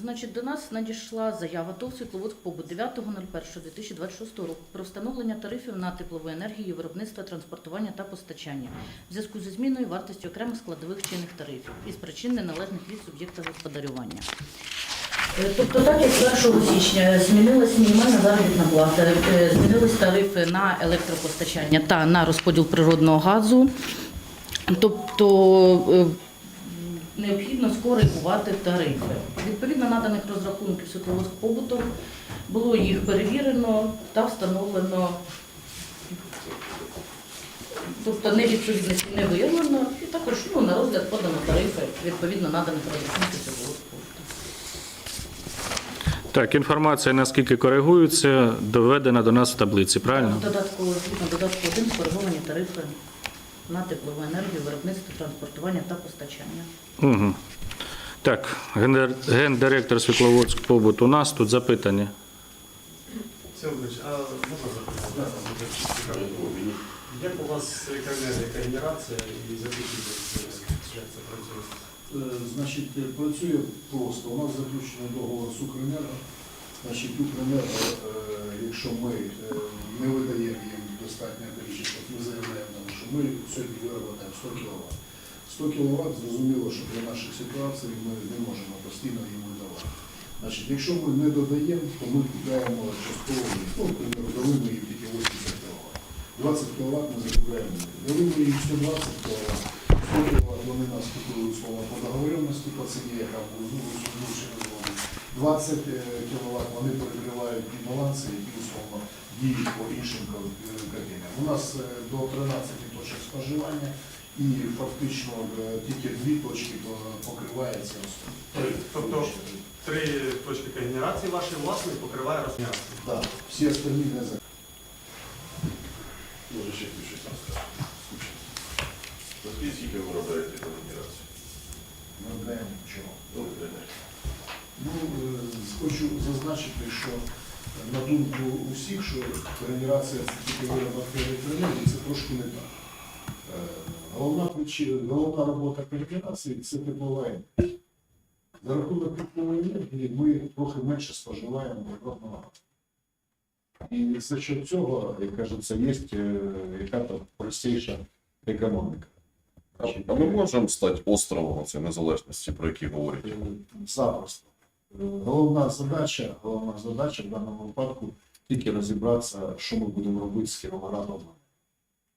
Значить, до нас надійшла заява ТОВ «Світловодськ побут 9.01.2026 року про встановлення тарифів на теплову енергію, виробництво, транспортування та постачання в зв'язку зі зміною вартості окремих складових чинних тарифів із причин неналежних від суб'єкта господарювання. Е, Тобто, так як з 1 січня змінилась мінімальна заробітна плата, е, змінились тарифи на електропостачання та на розподіл природного газу. Тобто е, необхідно скоригувати тарифи. Відповідно наданих розрахунків світловодськ побуту було їх перевірено та встановлено. Тобто невідповідності не виявлено, і також ну, на розгляд подано тарифи відповідно наданих розрахунків світловодськ побуту. Так, інформація наскільки коригується, доведена до нас в таблиці, правильно? Додатково згідно додатку 1 скориговані тарифи на теплову енергію, виробництво, транспортування та постачання. Угу. Так, гендиректор Світловодськ побут у нас тут запитання. А можна? Як у вас яка генерація і за які? Як це працює? Е, Значить, працює просто. У нас заключений договор з Укренерго. Значить, Укренерго, е, якщо ми е, не видаємо їм достатньо кількість, ми заявляємо, ми сьогодні виробляємо 100 кВт. 100 кВт, зрозуміло, що для наших ситуацій ми не можемо постійно їм видавати. Значить, якщо ми не додаємо, то ми купляємо частково, ну, наприклад, дали ми їм тільки 80 кВт. 20 кВт ми закупляємо. Дали ми їм 120 кВт. 100 кВт вони нас купують слово по договоренності по ціні, яка була ну, змушена 20 кВт вони перекривають ті баланси, які условно діють по іншим картинам. У нас е, до 13 точок споживання і фактично е, тільки дві точки покривається. Три. Тобто три точки генерації ваші власні покриває розгенерацію. Так, всі остальні не за. Може ще щось там скаже. Наскільки скільки ви виробляєте на генерацію? Ми знаємо чого. Добре. Ну, е, хочу зазначити, що на думку усіх, що генерація це тільки виробок електроенергії, це трошки не так. Е, Головна причина, головна робота генерації це теплова енергія. За рахунок теплової енергії ми трохи менше споживаємо природного газу. І за счет цього, як кажеться, є е, яка-то простіша економіка. А ми можемо стати островом цієї незалежності, про який говорять? Запросто. Е, Головна задача, головна задача в даному випадку тільки розібратися, що ми будемо робити з Кіровоградом.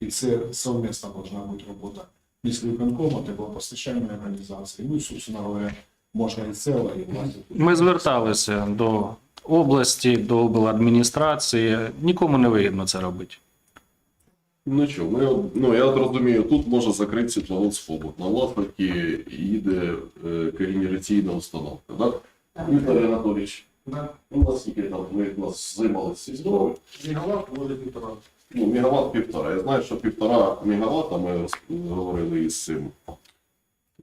І це совмісна повинна бути робота міської виконкому, теплопостачальної організації. Ну і, собственно говоря, можна і села, і власне. Ми зверталися до області, до обладміністрації. Нікому не вигідно це робити. Ну що, ми, ну я от розумію, тут може закрити світловод спобут. На власники їде е, координаційна установка, так? Віктор Анатолійович, у нас скільки там, ми у нас займалися цією справою. Мегаватт вводить півтора. Ну, мегаватт півтора. Я знаю, що півтора мегаватта ми говорили із цим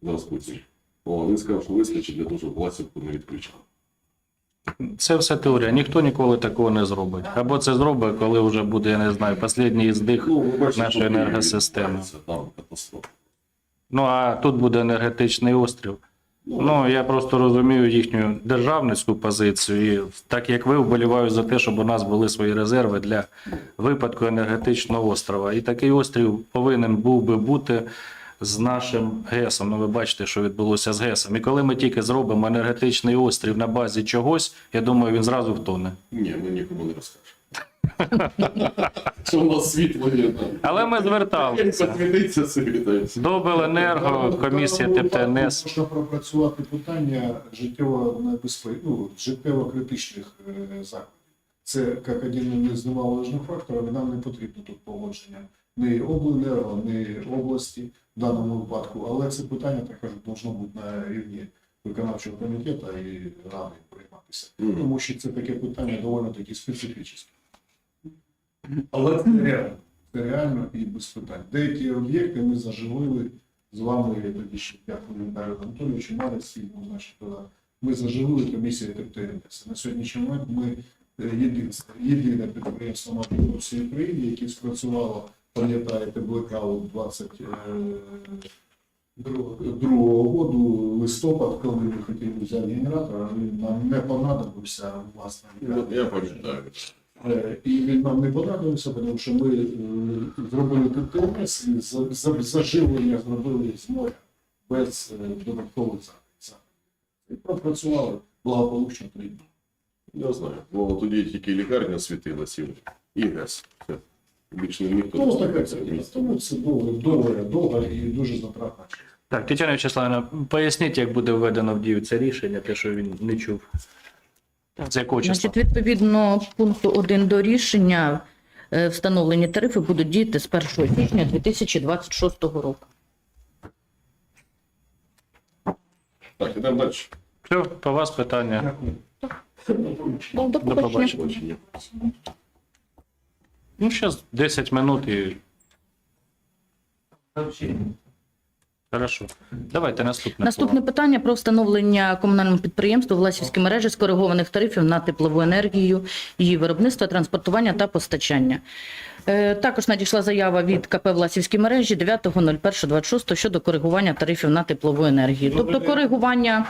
Распутіним. О, він сказав, що вистачить для того, щоб власівку не відключати. Це все теорія. Ніхто ніколи такого не зробить. Або це зробить, коли вже буде, я не знаю, останній здих. Ну, Нашої енергосистеми. Там катастрофа. Ну а тут буде енергетичний острів. Ну я просто розумію їхню державницьку позицію. І так як ви вболіваю за те, щоб у нас були свої резерви для випадку енергетичного острова. І такий острів повинен був би бути з нашим ГЕСом. Ну ви бачите, що відбулося з ГЕСом. І коли ми тільки зробимо енергетичний острів на базі чогось, я думаю, він зразу втоне. Ні, ми нікому не розкажемо. Що у нас світло є. Але ми зверталися. Посвітиться собі. та й все. До обленерго, комісія ТПНС. Можна пропрацювати питання життєво небезпеки, ну, життєво критичних е, заходів. Це як один із немаловажних факторів, нам не потрібно тут погодження ні обленерго, ні області в даному випадку, але це питання також должно бути на рівні виконавчого комітету і ради прийматися. Тому що це таке питання доволі таки специфічне. Але це реально. Це реально і без питань. Деякі об'єкти ми заживили з вами я тоді ще дякую Віталію Анатолійовичу, Сільну, значить, ми заживили комісію ТПНС. На сьогоднішній момент ми е, єдине, єдине підприємство на продукції України, яке спрацювало, пам'ятаєте, блекаут 20, е, году, листопад, коли ми хотіли взяти генератор, а він нам не понадобився власне. Ну, Я пам'ятаю. Е, І він нам не понадобився, тому що ми е, зробили ТТС і за- за- заживлення зробили з моря без е, додаткових захистів. І пропрацювали благополучно три дні. Я знаю. Бо тоді тільки лікарня світилася і ГЕС. Більше не ніхто Ну, така. Тому це довго, довго, довго і дуже затратна. Так, Тетяна Вячеславівна, поясніть, як буде введено в дію це рішення, те, що він не чув. З якого числа? Значить, відповідно пункту 1 до рішення е, встановлені тарифи будуть діяти з 1 січня 2026 року. Так, ідемо далі. Все, по вас питання. До побачення. Ну, зараз 10 минут і. Хорошо. Давайте наступне. Наступне слово. питання про встановлення комунальному підприємству Власівські мережі скоригованих тарифів на теплову енергію, її виробництво, транспортування та постачання. Е, Також надійшла заява від КП Власівські мережі 9.01.26 щодо коригування тарифів на теплову енергію. Тобто коригування,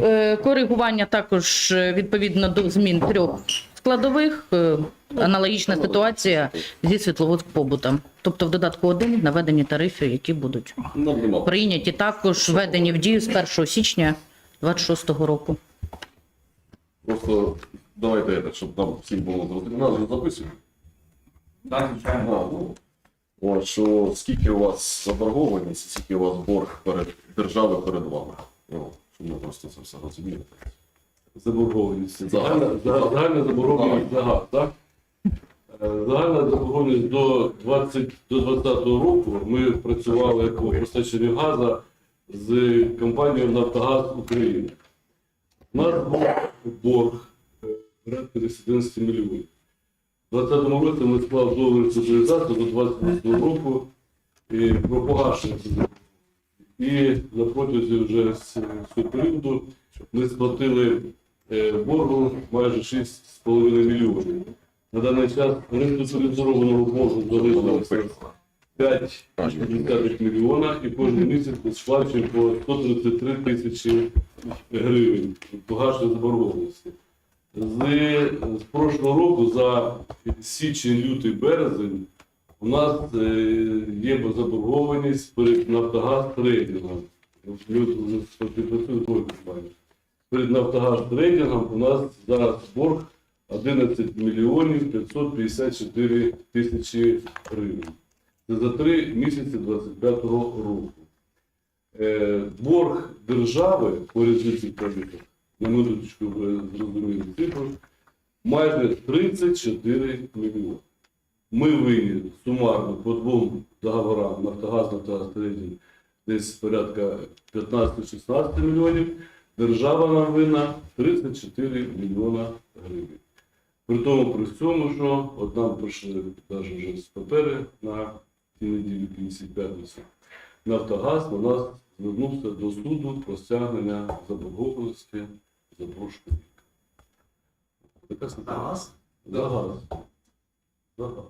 е, коригування також е, відповідно до змін трьох складових. е, Аналогічна ситуація зі світловодськ-побутом. Тобто в додатку 1 наведені тарифи, які будуть прийняті також введені в дію з 1 січня 26 року. Просто давайте, щоб нам всім було зрозуміло. Нас же записуємо. Так, звичайно. Ну, от, що скільки у вас заборгованість, скільки у вас борг перед державою перед вами. Ну, щоб ми просто це все розуміли. Заборгованість. Загальна, за- загальна заборгованість за газ, так? Е, Загальна заборгованість до 20 до 2020 року ми працювали по постачанню газу з компанією Нафтогаз України. У нас був борг порядка 11 мільйонів. У 2020 році ми склав договір соціалізації до 2028 року і про погашення. І на протязі вже з цього періоду ми сплатили боргу майже 6,5 мільйонів. На даний час реструктуризованого боргу залишилося 5 мільйона і кожен місяць ми сплачуємо по 133 тисячі гривень погашення заборгованості. З, з прошлого року за січень, лютий, березень у нас е, є заборгованість перед Нафтогаз трейдингом. Перед Нафтогаз трейдингом у нас зараз борг 11 мільйонів 554 тисячі гривень. Це за три місяці 25-го року. Е, борг держави по різниці тарифів, на минуточку ви зрозуміли цифру, майже 34 мільйони. Ми винні сумарно по двом договорам Нафтогаз, Нафтогаз трейдинг десь порядка 15-16 мільйонів. Держава нам винна 34 мільйона гривень. При тому при цьому, що от нам прийшли навіть вже з папери на цій неділі кінці п'ятниці. Нафтогаз на нас звернувся до суду про стягнення заборгованості за прошлий рік. Така За ситуація. газ? За газ. За газ.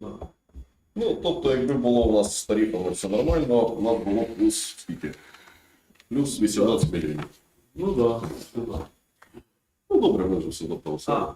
Да. Ну, тобто, якби було у нас з тарифами все нормально, у нас було плюс скільки? Плюс 18 мільйонів. Ну так, да. да. Ну, добре, ми вже все тобто все.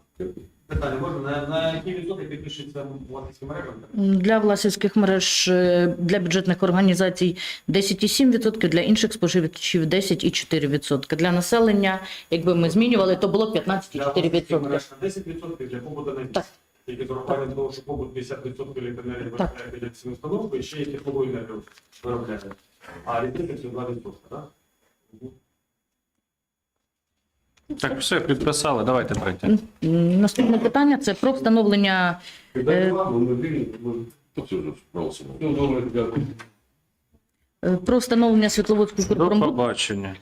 Питання можна, на, на які відсотки підпишеться власницьким мережам? Для власівських мереж е, для бюджетних організацій 10,7%, для інших споживачів 10,4%. Для населення, якби ми змінювали, то було Для власницьких 15,4%. мереж на 10%, для побуту на 10%. Так. Тільки з урахуванням того, що побут 50% електроенергії виробляє під акційну установку, і ще є теплову енергію виробляє. А різниця це 2%, так? Так, все, підписали, давайте третє. Наступне питання це про встановлення проголосимо. Ну, добре, дякую. е, про встановлення Світловодського До Укрпромбуду побачення.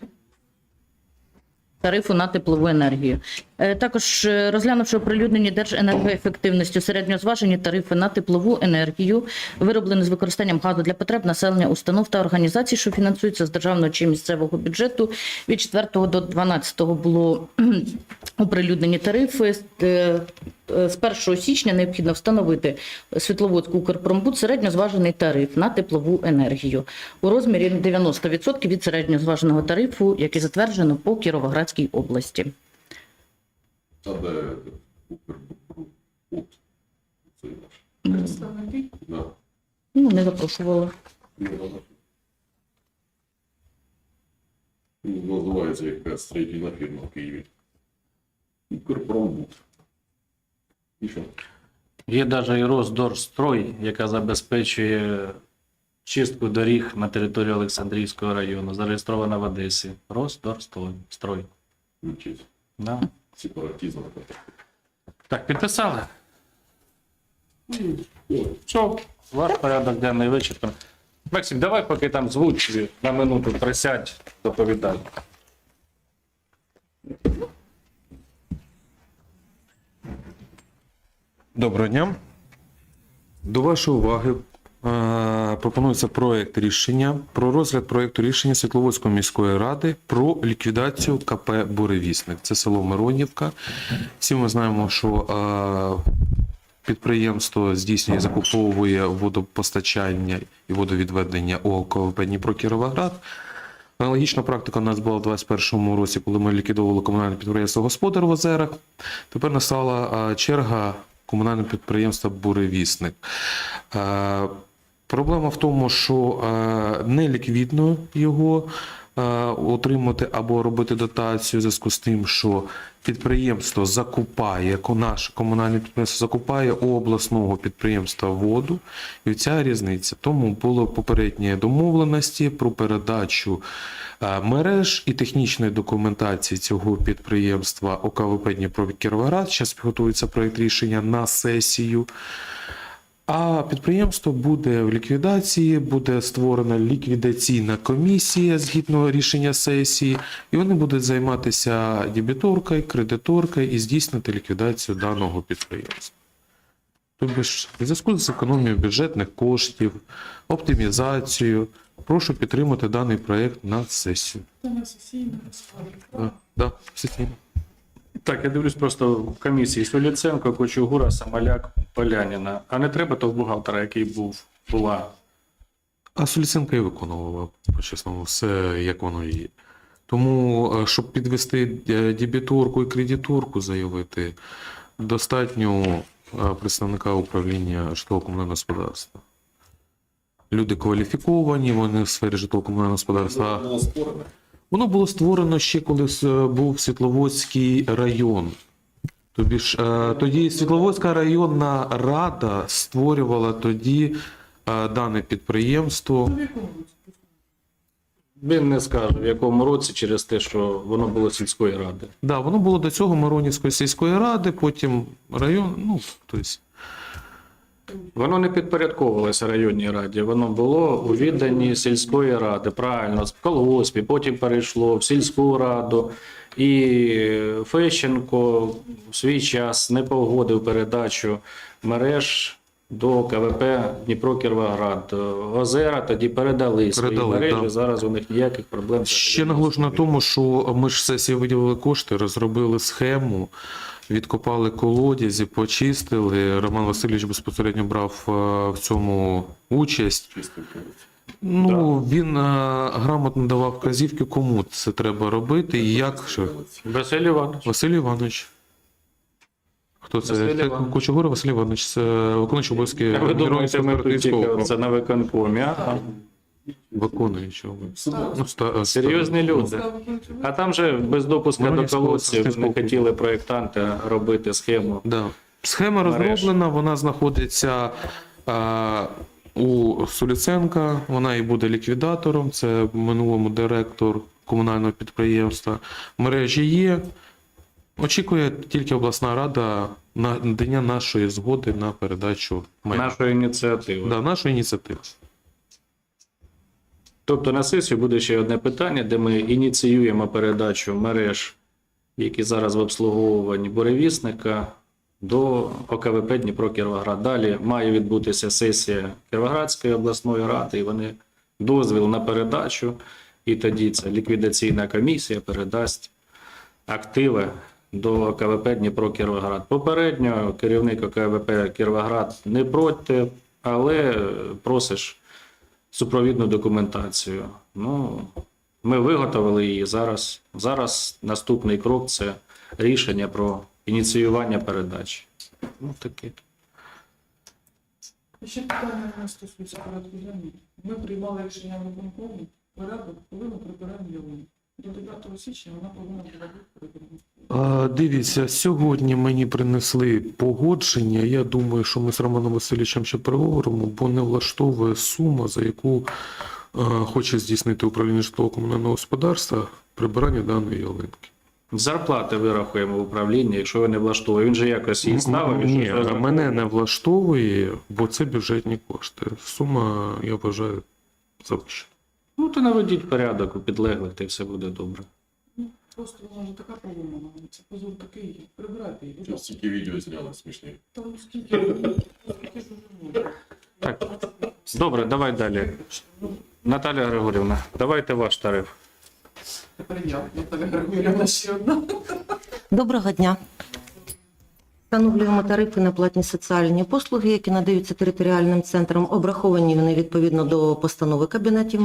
Тарифу на теплову енергію. Е, Також е, розглянувши оприлюднені держенергоефективності середньозважені тарифи на теплову енергію, вироблені з використанням газу для потреб населення установ та організацій, що фінансуються з державного чи місцевого бюджету. Від 4 до 12 було оприлюднені тарифи. Е, з 1 січня необхідно встановити Світловодську Укрпромбуд середньозважений тариф на теплову енергію у розмірі 90% від середньозваженого тарифу, який затверджено по Кіровоградській області. Ну, не запрошували. Ну, Називається якась строїтельна фірма в Києві. Укрпромбуд. Є навіть і Росдорстрой, яка забезпечує чистку доріг на території Олександрійського району, зареєстрована в Одесі. Росдорстрой. Строй. Да. Сепаратизм. Так, підписали? Все, ваш порядок денний вичерпаний. Максим, давай поки там звук на минуту присядь, доповідай. Доброго дня. До вашої уваги е, пропонується проект рішення про розгляд проекту рішення Світловодської міської ради про ліквідацію КП Буревісник. Це село Миронівка. Всі ми знаємо, що е, підприємство здійснює закуповує водопостачання і водовідведення ОКВП Дніпро Кіровоград. Аналогічна практика у нас була в 2021 році, коли ми ліквідовували комунальне підприємство Господар в озерах. Тепер настала черга комунального підприємства Буревісник. Е, Проблема в тому, що не ліквідно його е, отримати або робити дотацію в зв'язку з тим, що підприємство закупає, наше комунальне підприємство закупає у обласного підприємства воду, і ця різниця. Тому було попередні домовленості про передачу е, мереж і технічної документації цього підприємства ОКВП Дніпро Кіровоград. Зараз готується проєкт рішення на сесію. А підприємство буде в ліквідації, буде створена ліквідаційна комісія згідно рішення сесії, і вони будуть займатися дебіторкою, кредиторкою і здійснити ліквідацію даного підприємства. Тобто ж, в зв'язку з економією бюджетних коштів, оптимізацією, прошу підтримати даний проєкт на сесію. Да, да, сесійно. Так, я дивлюсь просто в комісії Соліценко, Кочугура, Самоляк, Поляніна. А не треба того бухгалтера, який був, була. А Соліценко і виконувала, по-чесному, все як воно і є. Тому, е, щоб підвести е, дебіторку і кредиторку заявити, достатньо е, представника управління житлово-комунального господарства. Люди кваліфіковані, вони в сфері житлово-комунального господарства. Воно було створено ще коли е, був Світловодський район. Тобі ж е, тоді Світловодська районна рада створювала тоді е, дане підприємство. Він не скаже, в якому році через те, що воно було сільської ради. Да, воно було до цього Миронівської сільської ради, потім район. Ну, тобто, Воно не підпорядковувалося районній раді, воно було у відданні сільської ради, правильно, з колгоспі, потім перейшло в сільську раду. І Фещенко в свій час не погодив передачу мереж до КВП Дніпро Кіровоград. Озера тоді передали свої Передали, мережі. да. Зараз у них ніяких проблем. ще наголошую на тому, що ми ж сесії виділили кошти, розробили схему, відкопали колодязі, почистили. Роман Васильович безпосередньо брав е, в цьому участь. Ну, він е, грамотно давав вказівки, кому це треба робити і як. Що. Василь Іванович. Василь Іванович. Хто це? Василь Це Іванович. Кучугура Василь Іванович, це виконуючий обов'язки Ви думаєте, ми тут тільки округу. це на виконкомі, а? Виконуючий обов'язки. Ну, ста- е, Серйозні ста- люди. А там же без допуска до колодців не Сосницького хотіли проєктанти робити схему. Да. Схема Мереж. розроблена, вона знаходиться а, у Соліценка, вона і буде ліквідатором, це в минулому директор комунального підприємства. Мережі є. Очікує тільки обласна рада на надання нашої згоди на передачу майна. Нашої ініціативи. Да, нашої ініціативи. Тобто на сесію буде ще одне питання, де ми ініціюємо передачу мереж, які зараз в обслуговуванні буревісника, до ОКВП Дніпро Кіровоград. Далі має відбутися сесія Кіровоградської обласної ради, і вони дозвіл на передачу, і тоді ця ліквідаційна комісія передасть активи до КВП Дніпро Кіровоград. Попередньо керівник КВП Кіровоград не проти, але просиш супровідну документацію. Ну, ми виготовили її зараз. Зараз наступний крок це рішення про ініціювання передачі. Ну, таке. Ще питання не стосується порядку. Ми приймали рішення на виконкомі порядок, коли ми прибираємо ялину. До 9 січня вона повинна була. А, Дивіться, сьогодні мені принесли погодження. Я думаю, що ми з Романом Васильовичем ще переговоримо, бо не влаштовує сума, за яку е, хоче здійснити управління житлово-комунального господарства прибирання даної ялинки. Зарплати вирахуємо в управлінні, якщо ви не влаштовує. Він же якось її ставив. і Ні, щось мене не влаштовує, бо це бюджетні кошти. Сума, я вважаю, завищена. Ну, то наведіть порядок у підлеглих, та й все буде добре. Просто вона вже така поломана. Це позор такий. Прибирайте її. будь Зараз ласка. тільки відео зняли смішні. Там скільки скільки ж вже. Так, добре, давай далі. Наталя Григорівна, давайте ваш тариф. Тепер я. Я тебе Григорівна ще одна. Доброго дня. Встановлюємо тарифи на платні соціальні послуги, які надаються територіальним центрам. Обраховані вони відповідно до постанови Кабінетів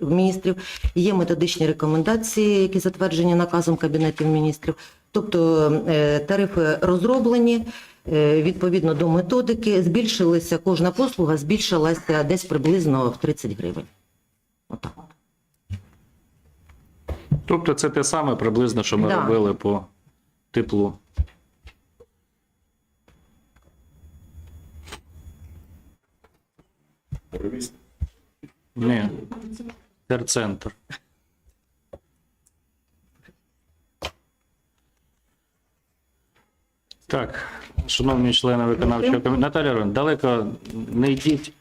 міністрів-. Є методичні рекомендації, які затверджені наказом Кабінетів міністрів. Тобто е, тарифи розроблені е, відповідно до методики. Збільшилися, кожна послуга збільшилася десь приблизно в 30 гривень. Отак. Тобто це те саме приблизно, що ми Да. робили по теплу. Ні, терцентр. Так, шановні члени виконавчого комітету, Наталя Роман, далеко не йдіть.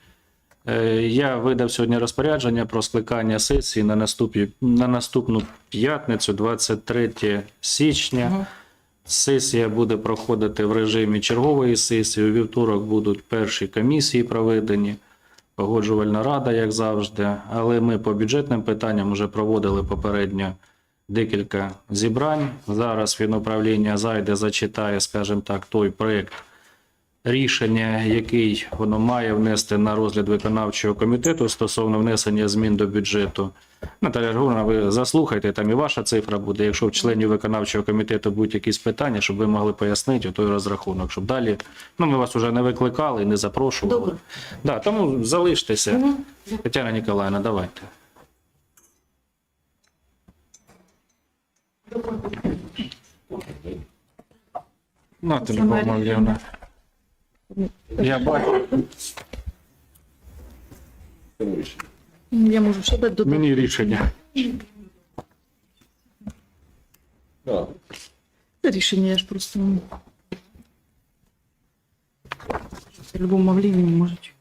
Е, Я видав сьогодні розпорядження про скликання сесії на, наступні, на наступну п'ятницю, 23 січня. Сесія буде проходити в режимі чергової сесії. У вівторок будуть перші комісії проведені, погоджувальна рада, як завжди. Але ми по бюджетним питанням вже проводили попередньо декілька зібрань. Зараз він управління зайде, зачитає, скажімо так, той проєкт рішення, який воно має внести на розгляд виконавчого комітету стосовно внесення змін до бюджету. Наталя Григорівна, ви заслухайте, там і ваша цифра буде. Якщо в членів виконавчого комітету будуть якісь питання, щоб ви могли пояснити той розрахунок, щоб далі. Ну, ми вас вже не викликали і не запрошували. Добре. Да, тому залиштеся. Мгм. Тетяна Ніколаївна, давайте. Наталя Павлівна. Я бачу. Я можу ще дати додати. Мені рішення. Так. Це рішення, я ж просто. В будь-якому мавлінні можуть.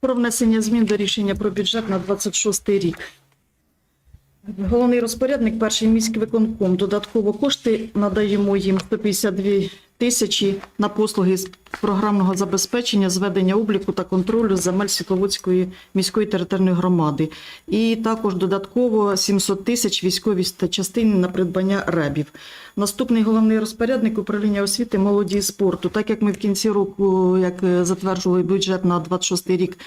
Про внесення змін до рішення про бюджет на 26 рік. Головний розпорядник, перший міський виконком. Додатково кошти надаємо їм 152 тисячі на послуги з програмного забезпечення, зведення обліку та контролю земель Світловодської міської територіальної громади. І також додатково 700 тисяч військовій та частині на придбання ребів. Наступний головний розпорядник управління освіти, молоді і спорту. Так як ми в кінці року, як е, затверджували бюджет на 26 рік,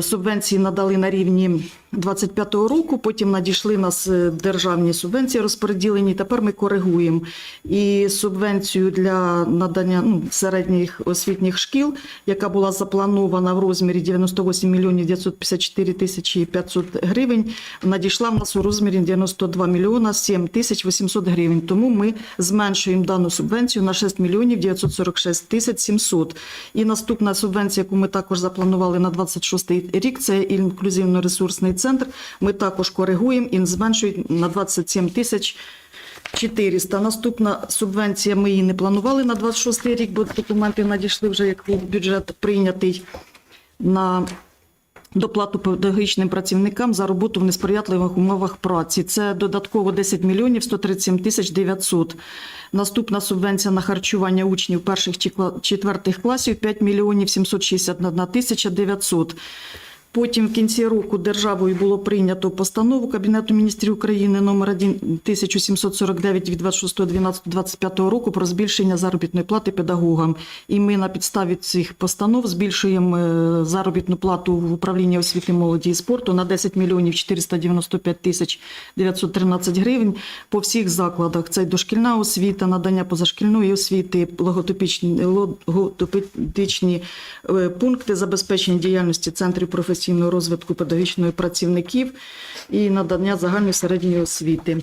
субвенції надали на рівні 25-го року, потім надійшли нас е, державні субвенції розподілені. Тепер ми коригуємо і субвенцію для надання ну, середніх освітніх шкіл, яка була запланована в розмірі 98 мільйонів 954 тисячі 500 гривень, надійшла в нас у розмірі 92 мільйона 7 тисяч 800 гривень. Тому ми зменшуємо дану субвенцію на 6 мільйонів 946 тисяч 700. І наступна субвенція, яку ми також запланували на 26 рік, це інклюзивно-ресурсний центр. Ми також коригуємо і зменшуємо на 27 тисяч 400. Наступна субвенція ми її не планували на 26 рік, бо документи надійшли вже як бюджет прийнятий на доплату педагогічним працівникам за роботу в несприятливих умовах праці. Це додатково 10 мільйонів 137 тисяч 900. Наступна субвенція на харчування учнів перших чи четвертих класів 5 мільйонів 761 тисяча 900. Потім в кінці року державою було прийнято постанову Кабінету міністрів України номер 1749 від 26.12.25 року про збільшення заробітної плати педагогам. І ми на підставі цих постанов збільшуємо е, заробітну плату в управлінні освіти, молоді і спорту на 10 мільйонів 495 тисяч 913 гривень по всіх закладах. Це дошкільна освіта, надання позашкільної освіти, логопедичні е, пункти забезпечення діяльності центрів професійного розвитку педагогічних працівників і надання загальної середньої освіти.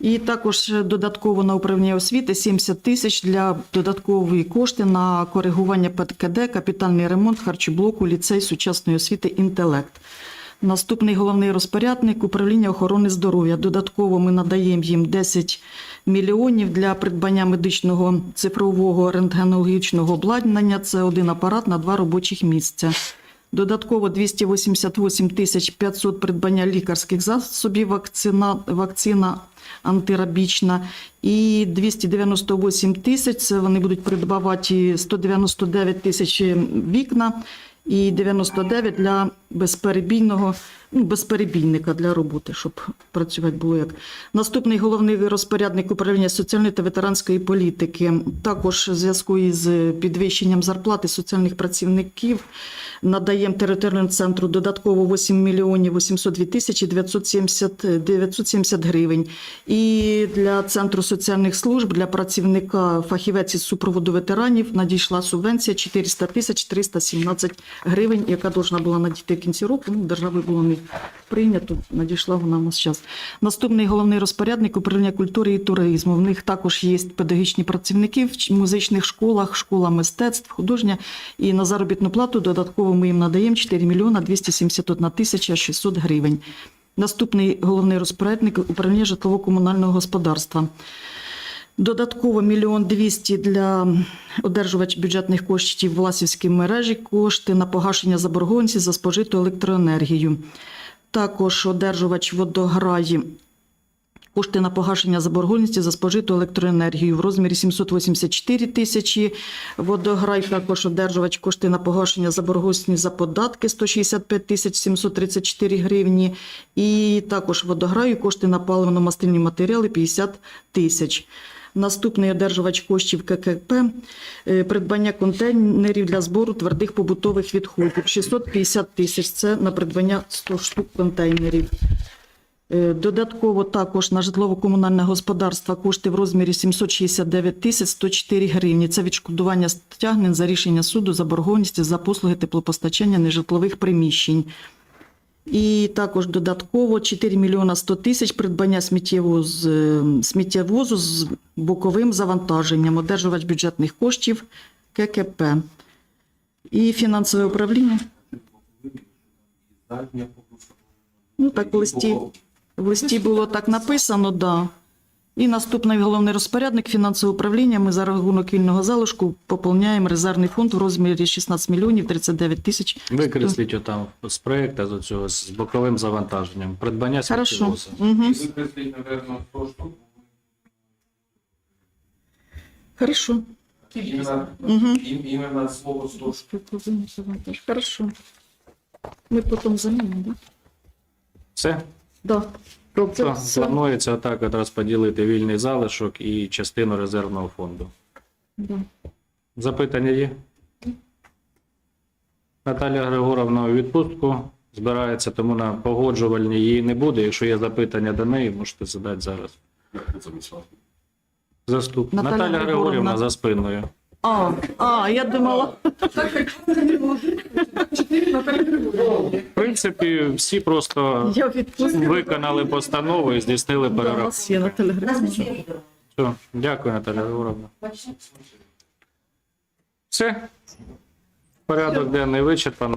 І також додатково на управління освіти 70 тисяч для додаткової кошти на коригування ПКД, капітальний ремонт харчоблоку, ліцей сучасної освіти інтелект. Наступний головний розпорядник управління охорони здоров'я. Додатково ми надаємо їм 10 мільйонів для придбання медичного цифрового рентгенологічного обладнання. Це один апарат на два робочих місця. Додатково 288 тисяч 500 придбання лікарських засобів, вакцина, вакцина антирабічна. І 298 тисяч, це вони будуть придбавати 199 тисяч вікна і 99 для безперебійного, ну, безперебійника для роботи, щоб працювати було як. Наступний головний розпорядник управління соціальної та ветеранської політики. Також в зв'язку із підвищенням зарплати соціальних працівників надаємо територіальному центру додатково 8 мільйонів 802 тисячі 970, 970 гривень. І для центру соціальних служб для працівника фахівець із супроводу ветеранів надійшла субвенція 400 тисяч 317 гривень, яка должна була надійти в кінці року. Ну, державою було не прийнято. Надійшла вона в нас зараз. Наступний головний розпорядник управління культури і туризму. В них також є педагогічні працівники в музичних школах, школа мистецтв, художня. І на заробітну плату додатково ми їм надаємо 4 мільйона 271 тисяча 600 гривень. Наступний головний розпорядник управління житлово-комунального господарства. Додатково мільйон двісті для одержувач бюджетних коштів Власівській мережі кошти на погашення заборгованості за спожиту електроенергію. Також одержувач водограї кошти на погашення заборгованості за спожиту електроенергію в розмірі 784 тисячі. Водограй також одержувач кошти на погашення заборгованості за податки 165 тисяч 734 гривні. І також водограю кошти на паливно-мастильні матеріали 50 тисяч. Наступний одержувач коштів ККП е, придбання контейнерів для збору твердих побутових відходів 650 тисяч. Це на придбання 100 штук контейнерів. Е, Додатково також на житлово-комунальне господарство кошти в розмірі 769 тисяч 104 гривні. Це відшкодування стягнень за рішення суду заборгованості за послуги теплопостачання нежитлових приміщень. І також додатково 4 мільйона 100 тисяч придбання е, сміттєвозу з боковим завантаженням, одержувач бюджетних коштів ККП. І фінансове управління. Ну так в листі, в листі було так написано, да. І наступний головний розпорядник фінансового управління. Ми за рахунок вільного залишку поповняємо резервний фонд в розмірі 16 мільйонів 39 тисяч. Викресліть отам з проєкту з цього з боковим завантаженням. Придбання Хорошо. Угу. Хорошо. Угу. Іменно слово 100 Хорошо. Ми потім замінимо, да? Все? Да. Це планується отак от розподілити вільний залишок і частину резервного фонду. Да. Запитання є? Наталя Григоровна у відпустку збирається, тому на погоджувальні її не буде. Якщо є запитання до неї, можете задати зараз. Заступ. Наталя Наталя, Григорівна. за спиною. А, а, я думала. В принципі, всі просто Я відпустила. виконали постанову і здійснили Да, у перерахунок. нас є на телеграмі. Все, дякую, Наталя Григоровна. Все. Порядок денний вичерпано.